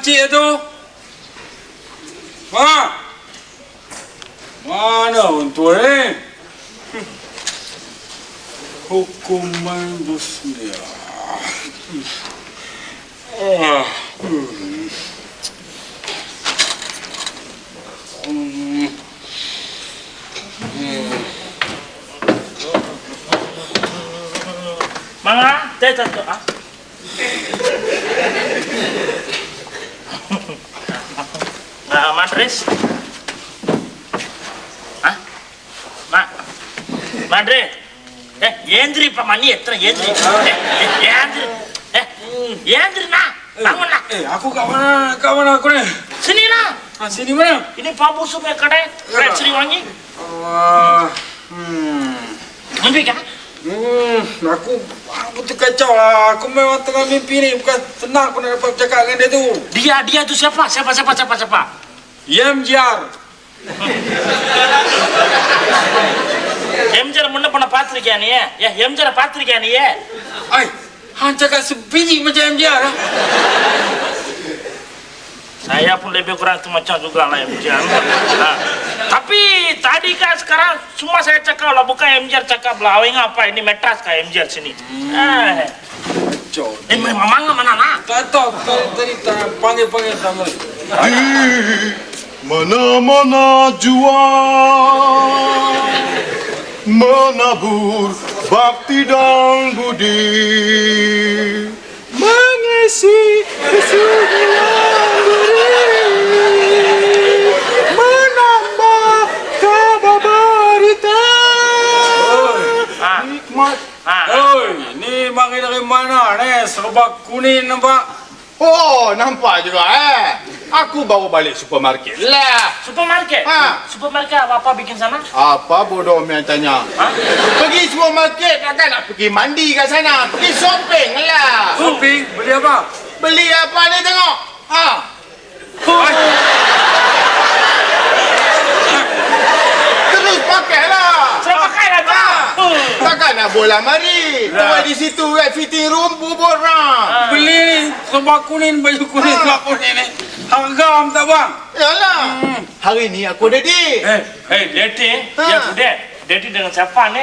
kecil tu. Mana? Mana untuk ni? Hmm. Hukuman dunia. Ah. Hmm. Hmm. Mga, teh satu ah. nah, Mas Riz. Hah? Mak. Madre. Eh, Yendri Pak Mani, tra Yendri. Eh, Yendri. Eh, Yendri eh, nak. Eh, Bangunlah. Eh, aku kat mana? Kat mana aku ni? Sini lah. Ha, sini mana? Ini Pak Busu punya kedai. Kedai Wangi. Allah. Hmm. lebih. Hmm, aku aku terkacau lah. Aku memang tengah mimpi ni. Bukan senang aku nak dapat bercakap dengan dia tu. dia dia tu siapa siapa siapa siapa siapa MGR எம்ஜிஆர் முன்ன பண்ண பாத்திருக்கியா நீ ஏ எம்ஜிஆர் பாத்திருக்கியா நீ Ai, hang cakap sebiji macam MJR lah. Saya pun lebih kurang tu macam juga lah MJR. Nah, tapi tadi kan sekarang cuma saya cakap lah bukan MJR cakap lah. Awing apa ini metras kah MJR sini. Eh, Kacau. eh memang mana mana nak? Tak tahu tadi, tadi tak panggil-panggil sama. Mana-mana jua Menabur bakti dan budi Mengisi kesudian Serba kuning nampak. Oh, nampak juga eh Aku baru balik supermarket lah supermarket. Ah. Supermarket apa, apa bikin sana? Apa bodoh yang tanya? Hah? Pergi supermarket takkan nak pergi mandi kat sana. Pergi shopping lah. Shopping, beli apa? Beli apa ni tengok? Ha. Ai, Terus pakai lah. Saya pakai lah tu. Ah. Uh. Takkan nak bola mari. Lah. Tunggu di situ kat fitting room bubur orang. beli ni serba kuning, baju kuning, Ah. serba kuning ni. Harga am tak bang? Yalah. Hari ni aku ada date. Eh, Hey, dating? Ah. Ya, bude. Dating dengan siapa ni?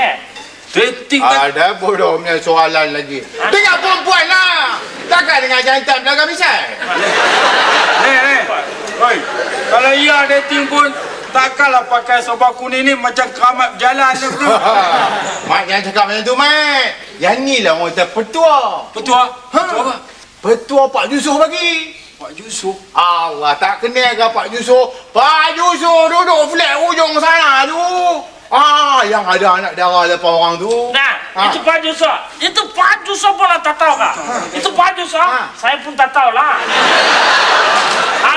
dating tak? Ada bodoh punya soalan lagi. Dengan perempuan lah. Takkan dengan jantan belakang misal. Eh, eh. Oi, kalau ia dating pun takkanlah pakai serba kuning ni macam keramat berjalan je bro. Mak jangan cakap macam tu, Mat. Yang ni lah orang kata petua. Petua? Ha? Petua apa? Petua Pak Yusof bagi. Pak Yusuf. Allah tak kenal ke Pak Yusof? Pak Yusof duduk flat ujung sana tu. Ah, yang ada anak darah lepas orang tu. Nah, Ah. itu Pak Juso. Itu Pak Juso pun tak tahu kah? Itu Pak Juso, Ah. saya pun tak tahu lah. ah,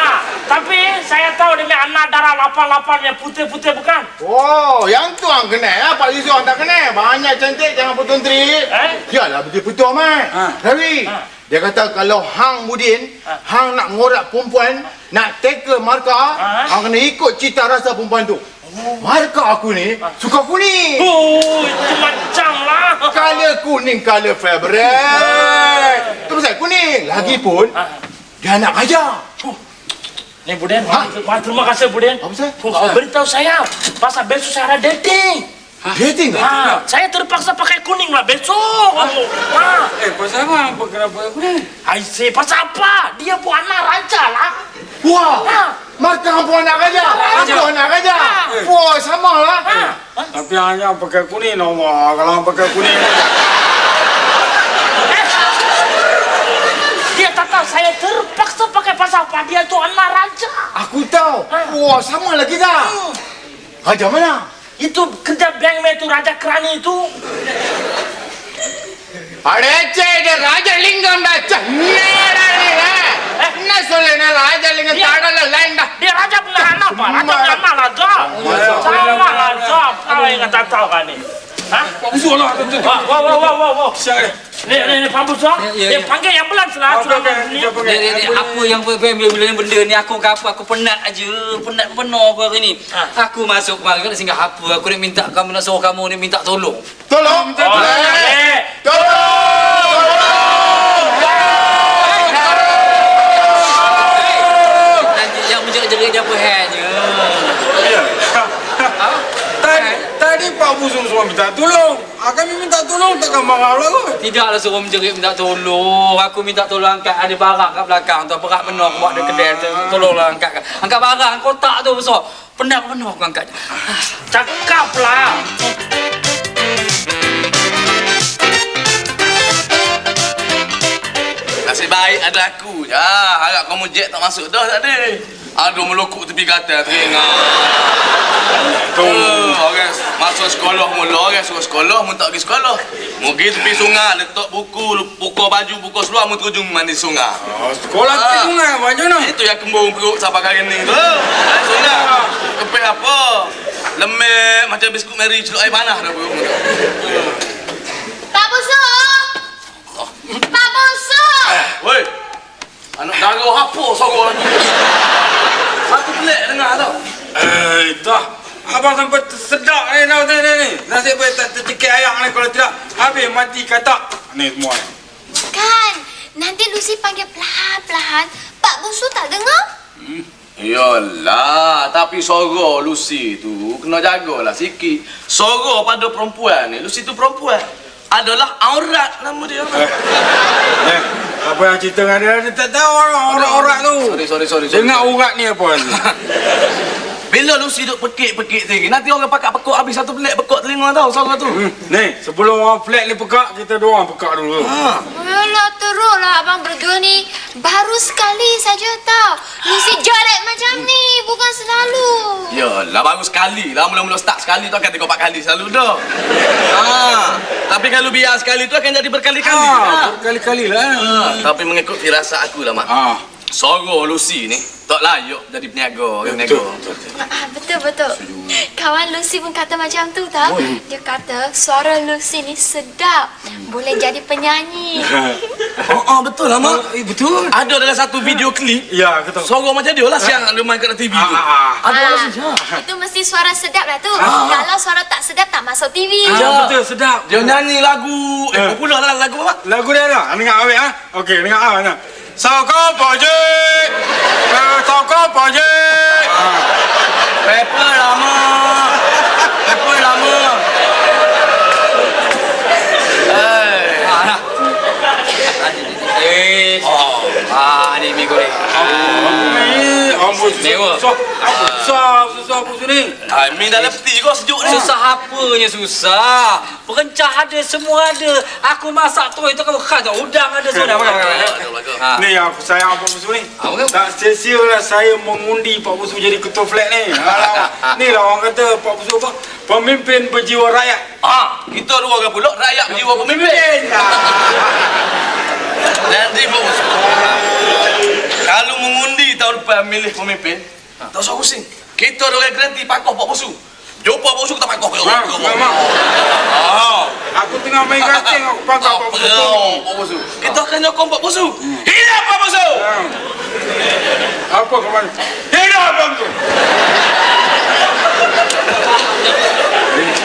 tapi saya tahu dia punya anak darah lapan-lapan yang putih-putih bukan? Oh, yang tu orang kenal lah. Pak Yusof orang tak kenal. Banyak cantik jangan potong trik. Eh? Yalah betul-betul, Mat. Ah. Rawi. Ah. Dia kata kalau Hang Mudin, Ah. Hang nak ngorak perempuan, nak tackle markah, Ah. Hang kena ikut cita rasa perempuan tu. Markah aku ni, suka kuning. Oh, itu macam lah. Color kuning, color favorite. Tu pasal kuning. Lagipun, Ah. dia nak ajar. Ni Buden, Ha? Terima kasih Buden. Apa? Oh, beritahu saya, pasal besok saya ada dating. Dating ke? Ah, saya terpaksa pakai kuning lah besok. Ah, Eh, pasal apa? Apa kenapa ni? I say, pasal apa? Dia pun anak raja lah. Wah, Ah. makan pun nak ajar. Ajar. Aku nak ajar. Eh. Wah, sama lah. Ah. Tapi hanya pakai kuning Allah. Kalau pakai kuning Dia tak tahu saya terpaksa pakai pasal apa dia tu anak raja. Aku tahu. Wah, sama lah kita. Hmm. Raja mana? Itu kerja bank me tu raja kerani itu. அடேச்சே இது ராஜலிங்கம் என்னடா நீ என்ன சொல்லு நான் ராஜலிங்கம் தாடல லைன்டா Dia raja punya anak pak. Raja punya anak raja. Sama raja. Kau yang tak tahu busuk lah. Wah, wah, wah, wah, wah. Siapa? Eh. Ni ni ni pam besar. Dia ya, ya, eh, ya. panggil yang pelan selah suruh ni. Apa yang bila-bila ni benda ni aku kapu aku penat aja. Penat penuh aku hari ni. Ha. Aku masuk kemari nak singgah apa aku nak minta kamu nak suruh kamu ni minta tolong. Tolong. Tolong. Tolong. Nanti yang menjerit-jerit dia apa. Ha? Tadi tadi Pak Busung semua minta tolong. Ah, kami minta tolong takkan marah lah kot. Tidaklah suruh menjerit minta tolong. Aku minta tolong angkat ada barang kat belakang tu. Berat benar aku buat dekat kedai tu. Tolonglah angkat. Angkat barang kotak tu besar. Penat benar aku angkat. Cakaplah. Nasib baik ada aku je. Ah, harap kamu jet tak masuk dah tak ada. Aduh melukuk tepi katil teringat. Uh, orang masuk sekolah mula, orang suruh sekolah, mun tak pergi sekolah. Pergi tepi sungai, letak buku, pukul baju, pukul seluar, mun terjun mandi sungai. Oh, sekolah Ah. tepi sungai macam mana? Itu yang kembung perut sampai kali ni tu. Sungai. Kepek apa? Lemek macam biskut Mary celup air panas dah perut. Pak Busu! Pak Busu! Woi. Anak darah apa sorok lagi? Aku pelik dengar tau. Eh, dah. Abang sampai tersedak ni tau ni ni ni. Nasib baik tak tercekik ayak ni kalau tidak habis mati katak. Ni semua ni. Kan, nanti Lucy panggil perlahan-perlahan. Pak Busu tak dengar? Yalah, tapi sorok Lucy tu kena jagalah sikit. Sorok pada perempuan ni, Lucy tu perempuan. Adalah aurat nama dia. Eh, eh, apa yang cerita dengan dia, dia tak tahu orang orang tu. Sorry, sorry, sorry. sorry. Dengar urat ni apa ni? Bila Lucy duk pekik-pekik tinggi, nanti orang pakat pekok habis satu pelik pekok telinga tau sorok tu. Hmm, ni, sebelum orang flat ni pekak, kita dua orang pekak dulu. Ha. Alah, teruklah abang berdua ni. Baru sekali saja tau. Lucy joret macam ni, bukan selalu. Yalah baru sekali lah mula-mula start sekali tu akan tengok empat kali selalu dah. Ha. Tapi kalau biar sekali tu akan jadi berkali-kali. Ah, Ha. berkali-kali lah. Ha. Tapi mengikut firasat aku lah mak. Ah, Sorok Lucy ni tak layak jadi peniaga, orang betul. peniaga. Ah, betul betul. Kawan Lucy pun kata macam tu tau. Dia kata suara Lucy ni sedap. Boleh jadi penyanyi. Oh, oh betul lah mak. Eh, betul. Ada dalam satu video klip Ya, kata. Sorok macam dia lah siang dia main kat TV tu. Ah, ah, Ada Ah, lah sih. itu mesti suara sedap lah tu. Kalau suara tak sedap tak masuk TV. Ah, Ya. betul, sedap. Dia nyanyi lagu eh Eh. popular lah lagu apa? Lagu dia dah. Dengar awet ah. Okey, dengar ah. Nah. Sao kau paje? Eh, sao kau paje? Ah. Rapper lama. Rapper lama. Eh. Ah, nah. Eh, Oh. ah, ni mi goreng. Ni, amboi Mewah. susah. Apa susah, susah apa sini? Ah, mi dalam peti kau sejuk ni. Susah apanya susah? Perencah ada, semua ada. Aku masak tu itu kamu khas. Udang ada semua. Makan, makan. Ha. Ni yang aku sayang Pak Busu ni. Apa? Tak sia-sia lah saya mengundi Pak Busu jadi ketua flat ni. Alah, ni lah orang kata Pak Busu apa? Pemimpin berjiwa rakyat. Ah, kita dua orang pula rakyat berjiwa pemimpin. Nanti bos. Kalau mengundi tahun depan milih pemimpin, tak usah pusing. Kita ada orang garanti pakoh Pak Bosu. Jumpa Bosu kita pakoh. Ha, memang. Ah. Aku tengah main gasing aku pakai Pak Busu. Pak Bosu. Kita akan nyokong Pak Bosu. Hidup Pak Bosu. Apa kawan? Hidup Pak Busu.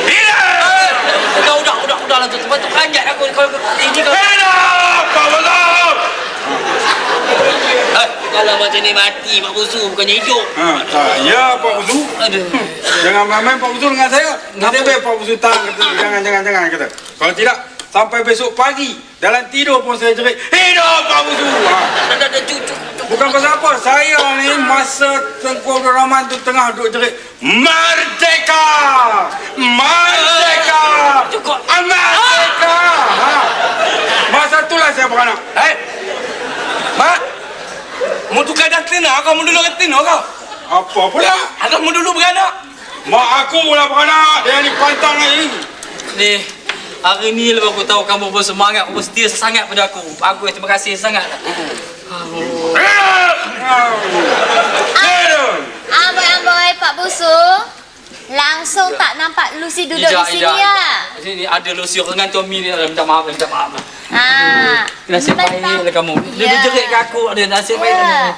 Hidup. Udah, udah, udah, udah lah tu. Tempat tu kanjat aku. Kalau ini kalau Hidup Pak Busu. kalau macam ni mati Pak Busu bukannya hidup. Ha, tak. ya Pak Busu. Aduh. Jangan main-main Pak Busu dengan saya. Nanti baik Pak Busu kata. Jangan, jangan, jangan kata. Kalau tidak, sampai besok pagi. Dalam tidur pun saya jerit. Hidup Pak Busu. Ha. Dah, dah, dah. Bukan pasal apa. Saya ni masa Tengku Abdul Rahman tu tengah duduk jerit. Merdeka! Merdeka! Cukup. Merdeka! Ha. Masa itulah saya beranak. Eh. Mak. Mu tukar dah tina kau, mu dulu kat tina kau. Apa pula? Ada mu dulu beranak. Mak aku lah beranak. Dia ni pantang lagi. Ni, hari ni lepas aku tahu kamu bersemangat, kamu setia sangat pada aku. Bagus, terima kasih sangat. Amboi-amboi Pak Busu. Langsung tak nampak Lucy duduk Ijak, di ijak. sini ya. Sini ada Lucy dengan Tommy ni. Minta maaf, minta maaf. Ha. Nasib Mentang- baik lah kamu. Dia Ya. yeah. jerit ke aku. Dia nasib baik. Ya.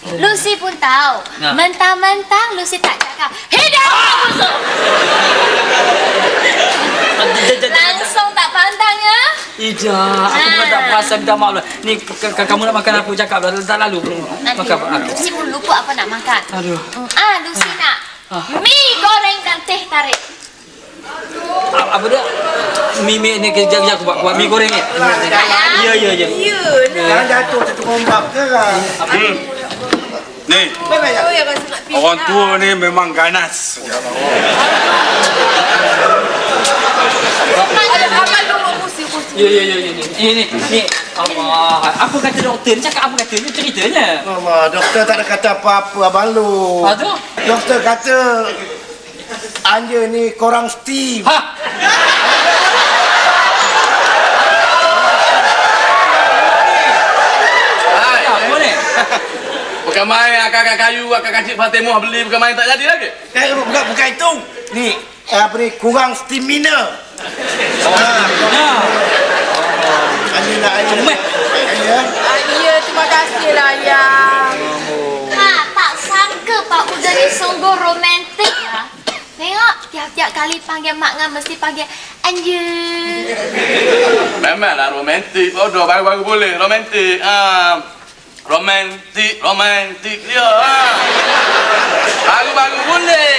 Lucy pun tahu. Ya. Mentang-mentang Lucy tak cakap. Hidup Pak Busu. Langsung tak pantang ya. Ijak, aku pun tak perasan minta maaf lah. Ni kamu nak makan apa cakap lah. Tak lalu. Makan apa? Lucy pun lupa apa nak makan. Aduh. Hmm, Ah, Lucy nak Ah. mi goreng dan teh tarik. Ah, apa dia? Mi mi ni kejap kejap aku buat mi goreng ni. Ya ya ya. Jangan jatuh satu kombak ke kan? Ni, orang tua ni memang ganas. Ya ya ya ya. Ni ni ni. Allah. Apa kata doktor ni cakap apa kata ni ceritanya? Allah, doktor tak ada kata apa-apa abang lu. Ha tu? Doktor kata Anja ni korang Steve. Ha. Hai. Apa ni? Bukan main akak-akak kayu, akak-akak Fatimah beli bukan main tak jadi lagi. Eh, bukan, bukan itu. Ni, eh, apa ni, kurang stamina. Ya. Anja nak Anja. Cemet. Anja. Ya, terima kasih lah yang Ha, tak sangka Pak Uda ni sungguh romantik lah. Tengok, tiap-tiap kali panggil mak ngah mesti panggil Anja. Memanglah romantik. Bodoh baru-baru boleh romantik. Ah. Romantik, romantik dia. Ha. Baru-baru boleh.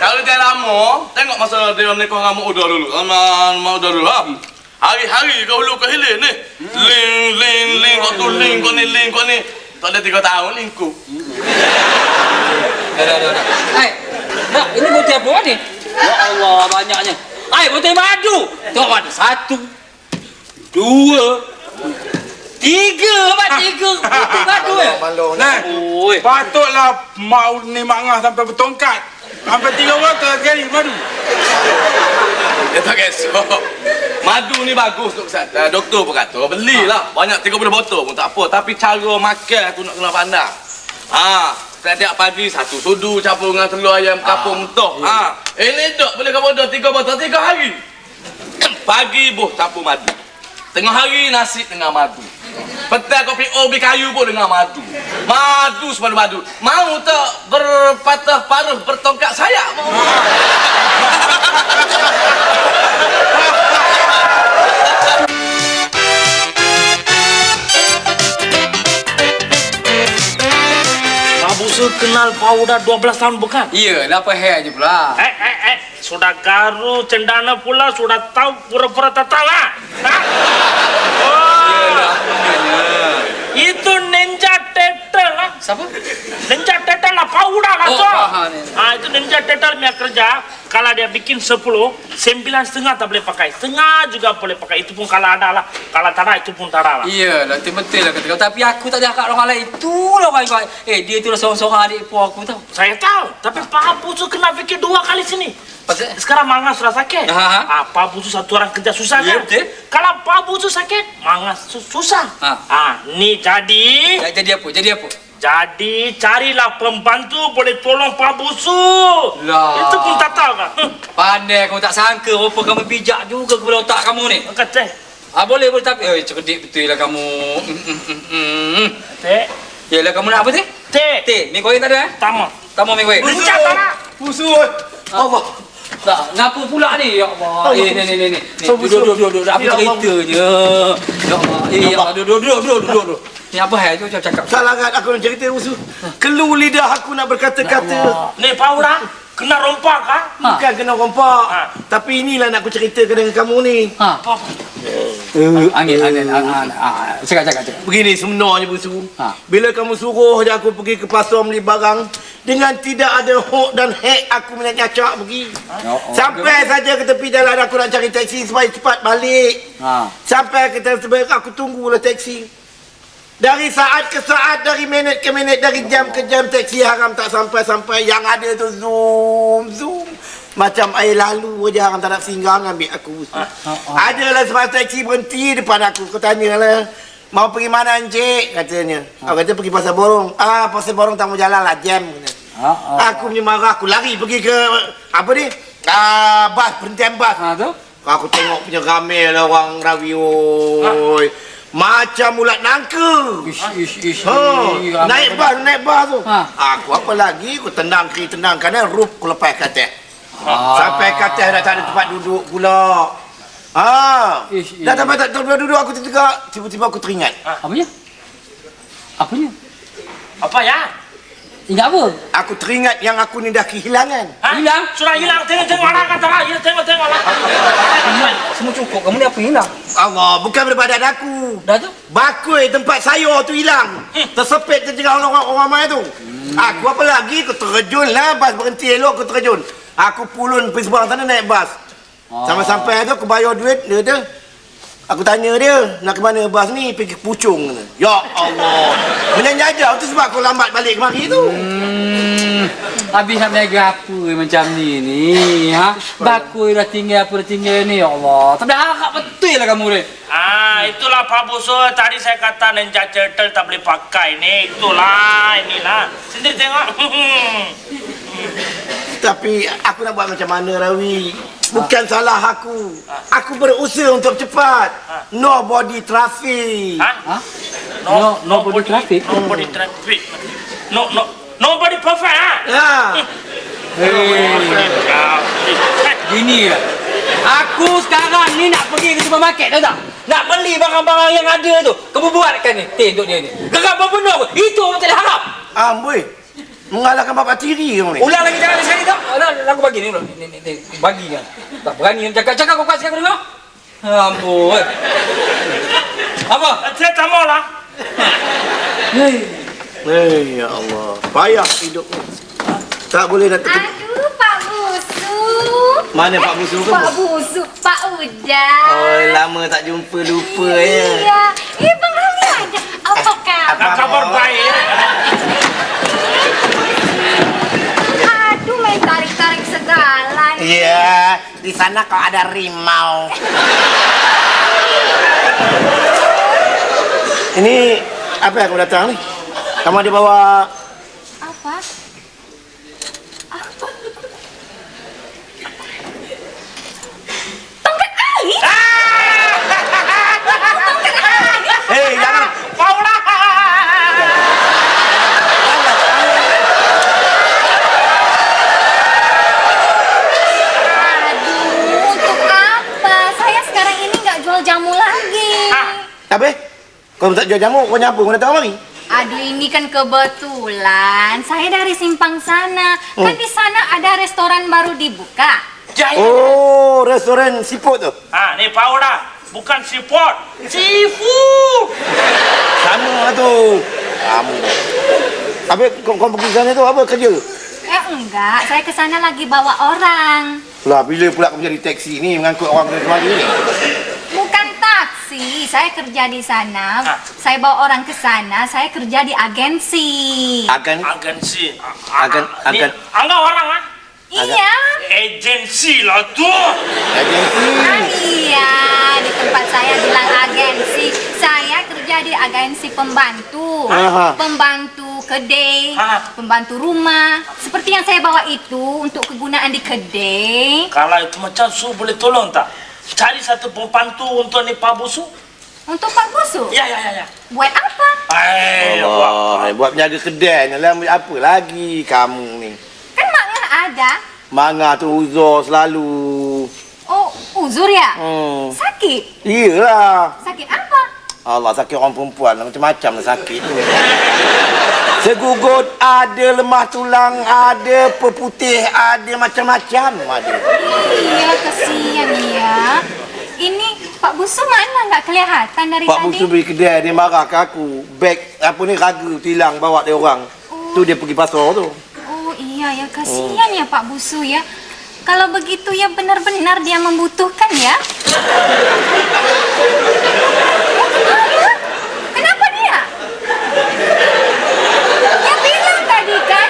Kalau dia lama, tengok masa dia menikah dengan Mak Uda dulu. Sama Mak Uda dulu. Ha. Hari-hari kau hulu ke hilir ni. Ling, ling, ling. Kau tu ling, kau ni ling, kau ni. Tak ada tiga tahun lingkup. Dah dah dah. dah. Hai. Nak ini botol apa ni? Ya Allah banyaknya. Hai botol madu. Tengok ada satu. Dua. Tiga, Mak. Tiga. Ya. Ni. Nah, Oi. patutlah mak ni mak ngah sampai bertongkat. Sampai tiga botol sekali madu. Dia tak kisah. Madu ni bagus untuk kesihatan. Doktor pun kata, belilah. Banyak 30 botol pun tak apa. Tapi cara makan tu nak kena pandai. Ha, setiap pagi satu sudu campur dengan telur ayam kapur mentah. Ha, ini dok boleh kau dah tiga botol tiga hari. Pagi buh campur madu. Tengah hari nasi dengan madu. Petang kopi obi kayu pun dengan madu. Madu sepadu madu. Mau tak berpatah paruh bertongkat sayap? Mau? Pak Busu kenal Pak Uda 12 tahun bukan? Ya, apa hair je pula. Eh, eh, eh. Sudah garu cendana pula, sudah tahu pura-pura tak tahu ah? Ha? Oh, itu Ninja Turtle ah. Siapa? Ninja Turtle lah, Pak Uda lah Oh, itu. Kalau dia bikin 10, sembilan setengah tak boleh pakai. Setengah juga boleh pakai. Itu pun kalau ada lah. Kalau tak ada, itu pun tak ada lah. Ya, lah tu betul lah kata kau. Tapi aku tak ada orang lain. Itulah orang kau. Eh, dia tu lah seorang-seorang adik ipar aku tau. Saya tahu, tapi Pak Busu kena fikir dua kali sini. Pasal Sekarang Mangas sudah sakit. Ha, ha. Ah, Pak Busu satu orang kerja susah Ya, kan? betul. Kalau Pak Busu sakit, Mangas su- susah. Ha. Ah, ni jadi, Ya, jadi apa? Jadi apa? Jadi carilah pembantu boleh tolong Pak Busu. Lah. Itu pun tak tahu kan? Pandai kamu tak sangka rupa kamu bijak juga kepala otak kamu ni. Kata, Ah boleh boleh tapi eh cerdik betul lah kamu. Hmm, hmm, hmm, hmm. teh, Yalah kamu nak apa teh? teh, Teh, mi goreng tak ada eh? tamu. Tamu mi goreng. Nak? Usul. Allah. Tak, ngapa pula ni? Ya Allah. Eh, ni ni ni ni. Duduk duduk duduk. Apa Ya Allah. ceritanya? Ya Allah. Eh, ya Allah. Duduk duduk duduk duduk duduk. Ni apa hal tu cakap cakap. Salah kat aku nak cerita usul. Keluh lidah aku nak berkata-kata. Ni Pak Ura, kena rompak kah? Ha. Bukan kena rompak. Ha. Tapi inilah nak aku ceritakan dengan kamu ni. Ha. Uh, angin angin angin. Ah, cakap cakap cakap. Begini sebenarnya busu. Ha. Bila kamu suruh je aku pergi ke pasar beli barang dengan tidak ada hok dan hek aku nak nyacak pergi. Ya Allah. Sampai saja ke tepi jalan aku nak cari teksi supaya cepat balik. Ha. Sampai ke tepi aku tunggulah teksi. Dari saat ke saat, dari minit ke minit, dari jam ke jam teksi haram tak sampai-sampai. Yang ada tu zoom, zoom. Macam air lalu je haram tak nak singgah ambil aku. Adalah sebab teksi berhenti depan aku. Kau tanyalah. Mau pergi mana encik? Katanya. Aku kata pergi pasar borong. Ah, pasar borong tak mau jalan lah, jam. Ha. ha. Aku punya marah, aku lari pergi ke, apa ni? Ah, bas, perhentian bas. Ha tu? Aku tengok punya ramai lah orang rawi oi. Macam ulat nangka. Ish ish ish. Ha, naik bas, naik bas tu. Ha. Aku apa lagi? Aku tendang kiri, tendang kanan, roof aku lepas ke atas. Ah. Sampai ke atas dah tak ada tempat duduk pula. Ha. Ish, Dah tempat tak tempat duduk aku tertegak. Tiba-tiba aku teringat. Apanya? Apanya? Apa ya? Ingat apa? Aku teringat yang aku ni dah kehilangan. Ha? Hilang? Sudah hilang. Tengok tengok lah kata lah. Ya, tengok tengok lah. Semua cukup. Kamu ni apa hilang? Allah, bukan daripada badan aku. Dah tu? Bakui tempat saya tu hilang. Tersepit terjegal orang orang ramai tu. Aku apa lagi? Aku terjun lah. Bas berhenti elok aku terjun. Aku pulun pergi seberang sana naik bas. Sampai-sampai tu aku bayar duit dia tu. Aku tanya dia, nak ke mana bas ni? Pergi ke Puchong. kata. Ya Allah. Menyanyi tu sebab aku lambat balik kemari tu. Hmm. Habis nak berniaga apa macam ni ni? Ha? Bakui dah tinggal apa dah tinggal ni. Ya Allah. Tak ada harap betul lah kamu ni. Ah, itulah Pak Busu. Tadi saya kata Ninja Turtle tak boleh pakai ni. Itulah, inilah. Sendiri tengok. Tapi aku nak buat macam mana Rawi? Bukan salah aku. Aku berusaha untuk cepat. No body traffic. ha? Ha? No- nobody traffic? Nobody traffic. No, no. Nobody perfect, ha? Ya. Eh, Gini lah. Aku sekarang ni nak pergi ke supermarket tahu tak? Nak beli barang-barang yang ada tu. Kamu buatkan ni. Tengok dia ni. Gerak benar Itu orang tak ada harap. Amboi. Mengalahkan bapak tiri kamu ni. Ulang lagi jangan sekali tak? Nak aku bagi ni dulu. Ni ni ni bagi kan. Tak berani nak cakap cakap kau kasih aku dengar. Ampun. Apa? Saya tak mau lah. Hei. Eh, ya Allah. Payah hidup ni. Tak boleh nak terkejut. Aduh, Pak Busu. Mana Pak Busu Pak kamu? Busu, Pak Udah. Oh, lama tak jumpa lupa ya. Iya. Eh, Bang Rami ada. Apa kabar? Nak kabar baik. Tarik-tarik segala. nih. Iya, di sana kau ada rimau. Ini apa yang kamu datang ni? Kamu ada Kau tak jual jamu, kau nyapa kau datang mari. Aduh, ini kan kebetulan saya dari simpang sana. Kan di sana ada restoran baru dibuka. Oh, restoran siput tu. Ah, ni Paula. Bukan siput. Seafood. Sama lah tu. Kamu. Apa kau, kau pergi sana tu apa kerja? Eh enggak, saya ke sana lagi bawa orang. Lah bila pula kau jadi taksi ni mengangkut orang dari kemari ni? Taksi, saya kerja di sana. Ah. Saya bawa orang ke sana, saya kerja di agensi. Akan Agensi. Agen- Ni, agen- Angga orang ah. Iya. Agensi lah tu. agensi. Ah, iya, di tempat saya bilang agensi. Saya kerja di agensi pembantu. Aha. Pembantu kedai, Ah. pembantu rumah. Seperti yang saya bawa itu untuk kegunaan di kedai. Kalau itu macam su boleh tolong tak? Cari satu pembantu untuk ni Pak Busu. Untuk Pak Busu. Ya, ya, ya, ya. Buat apa? Eh, Allah, buat penjaga kedai ni lah apa lagi kamu ni? Kan maknya ada. Manga tu uzur selalu. Oh, uzur ya? Hmm. Sakit? Iyalah. Sakit apa? Allah sakit orang perempuan macam-macam lah sakit. Segugut ada lemah tulang, ada peputih, ada macam-macam ada. Iya, kesian ya. Ini Pak Busu mana nggak kelihatan dari Pak tadi? Busu beli kedai dia marah ke aku. Beg apa ni raga tilang bawa dia orang. Tu dia pergi pasar tu. Oh iya ya, kasihan ya Pak Busu ya. Kalau begitu ya benar-benar dia membutuhkan ya. Kenapa? Kenapa dia? Ya bilang tadi kan.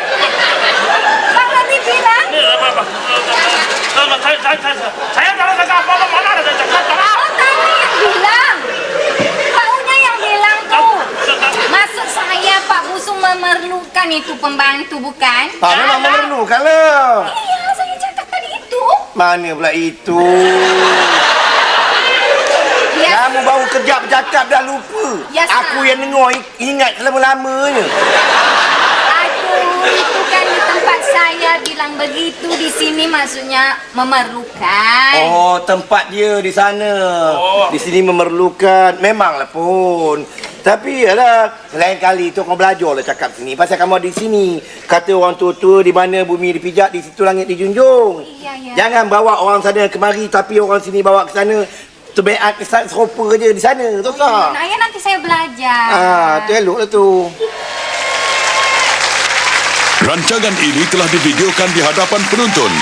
Pak Rami bilang. Ni apa apa? Saya saya saya saya saya tak ada cakap apa-apa mana ada cakap tak? Oh tadi yang bilang. Pak Unya yang bilang tuh. Maksud saya Pak Busu memerlukan itu pembantu bukan? Ha, memang memerlukan lah. Iya, saya cakap tadi itu. Mana pula itu? Ya, Kamu baru kerja bercakap dah lupa. Ya. Aku yang dengar ingat. Aduh, itu kan di tempat saya bilang begitu di sini maksudnya memerlukan. Oh, tempat dia di sana. Oh. Di sini memerlukan. Memanglah pun. Tapi alah, lain kali tu kau belajar lah cakap sini. Pasal kamu ada di sini. Kata orang tua-tua di mana bumi dipijak, di situ langit dijunjung. Ya, ya. Jangan bawa orang sana kemari tapi orang sini bawa ke sana. Terbeak kesan serupa je di sana. Tu tak? Nak ayah nanti saya belajar. Ah, tu eloklah tu. Rancangan ini telah divideokan di hadapan penonton.